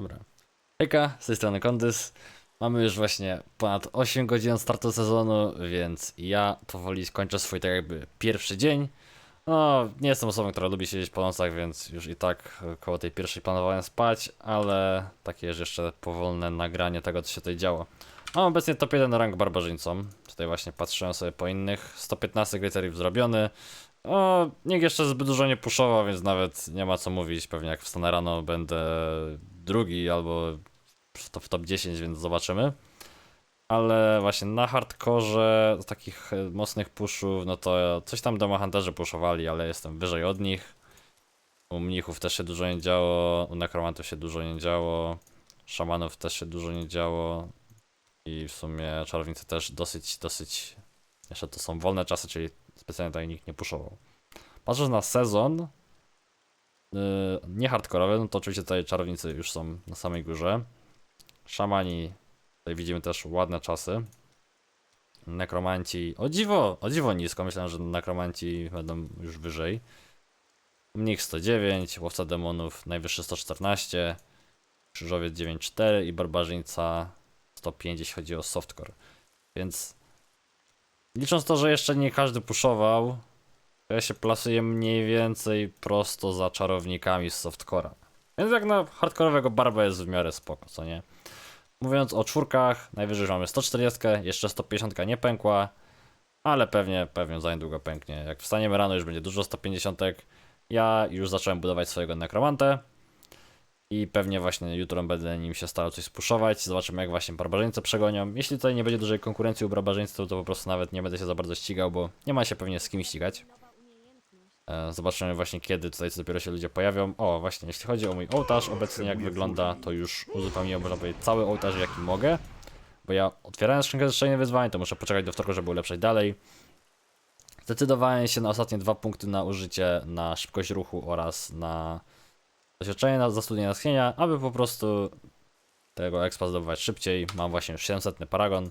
Dobra. Hejka, z tej strony Kondys. Mamy już właśnie ponad 8 godzin od startu sezonu, więc ja powoli skończę swój tak jakby pierwszy dzień. No, nie jestem osobą, która lubi siedzieć po nocach, więc już i tak koło tej pierwszej planowałem spać, ale takie jest jeszcze powolne nagranie tego, co się tutaj działo. Mam obecnie top 1 rank barbarzyńcą. Tutaj właśnie patrzyłem sobie po innych. 115 gliteriów zrobiony. O, nikt jeszcze zbyt dużo nie puszował, więc nawet nie ma co mówić. Pewnie jak wstanę rano będę drugi albo w top, w top 10, więc zobaczymy. Ale właśnie na hardkorze z takich e, mocnych pushów, no to coś tam demohunterzy pushowali, ale jestem wyżej od nich. U mnichów też się dużo nie działo, u nekromantów się dużo nie działo, szamanów też się dużo nie działo i w sumie czarownicy też dosyć, dosyć, jeszcze to są wolne czasy, czyli specjalnie tutaj nikt nie puszował. Patrząc na sezon, nie hardkorowy, no to oczywiście tutaj czarownicy już są na samej górze. Szamani, tutaj widzimy też ładne czasy. Nekromanci, o dziwo, o dziwo nisko, myślałem, że nekromanci będą już wyżej. Mnich 109, łowca demonów najwyższy 114, krzyżowiec 9.4 i barbarzyńca 105, jeśli chodzi o softcore. Więc licząc to, że jeszcze nie każdy puszował, ja się plasuję mniej więcej prosto za czarownikami z softcora. Więc jak na hardkorowego barba jest w miarę spoko, co nie? Mówiąc o czwórkach, najwyżej mamy 140, jeszcze 150 nie pękła, ale pewnie, pewnie za niedługo pęknie. Jak wstaniemy rano, już będzie dużo 150. Ja już zacząłem budować swojego nekromantę i pewnie właśnie jutro będę nim się starał coś spuszować. Zobaczymy, jak właśnie barbarzyńcy przegonią. Jeśli tutaj nie będzie dużej konkurencji u barbarzyńców, to po prostu nawet nie będę się za bardzo ścigał, bo nie ma się pewnie z kim ścigać. E, Zobaczymy właśnie kiedy tutaj dopiero się ludzie pojawią. O, właśnie, jeśli chodzi o mój ołtarz, obecnie jak wygląda, to już uzupełniłem, można powiedzieć, cały ołtarz, jaki mogę. Bo ja otwierałem skrzynkę zestrzenia wyzwań, to muszę poczekać do wtorku, żeby ulepszać dalej. Zdecydowałem się na ostatnie dwa punkty na użycie na szybkość ruchu oraz na doświadczenie na zastudienie natchnienia, aby po prostu tego expa zdobywać szybciej. Mam właśnie już 700 paragon.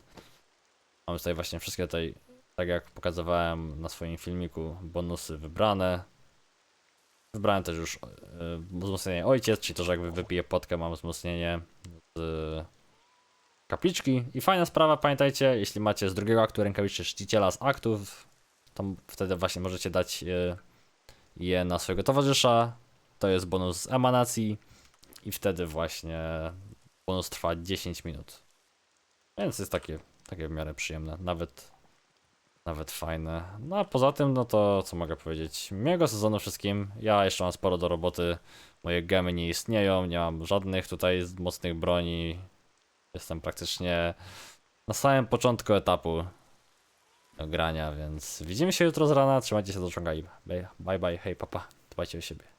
Mam tutaj właśnie wszystkie tutaj, tak jak pokazywałem na swoim filmiku, bonusy wybrane. Wybrałem też już yy, wzmocnienie ojciec, czyli to, że jakby wypiję potkę, mam wzmocnienie z kapliczki. I fajna sprawa, pamiętajcie, jeśli macie z drugiego aktu rękawiczkę czciciela z aktów, to wtedy właśnie możecie dać je na swojego towarzysza. To jest bonus z emanacji i wtedy właśnie bonus trwa 10 minut. Więc jest takie, takie w miarę przyjemne, nawet, nawet fajne. No a poza tym, no to co mogę powiedzieć? Miłego sezonu wszystkim. Ja jeszcze mam sporo do roboty. Moje gemy nie istnieją, nie mam żadnych tutaj mocnych broni. Jestem praktycznie na samym początku etapu grania, więc widzimy się jutro z rana. Trzymajcie się do ciąga i bye bye, hej papa, dbajcie o siebie.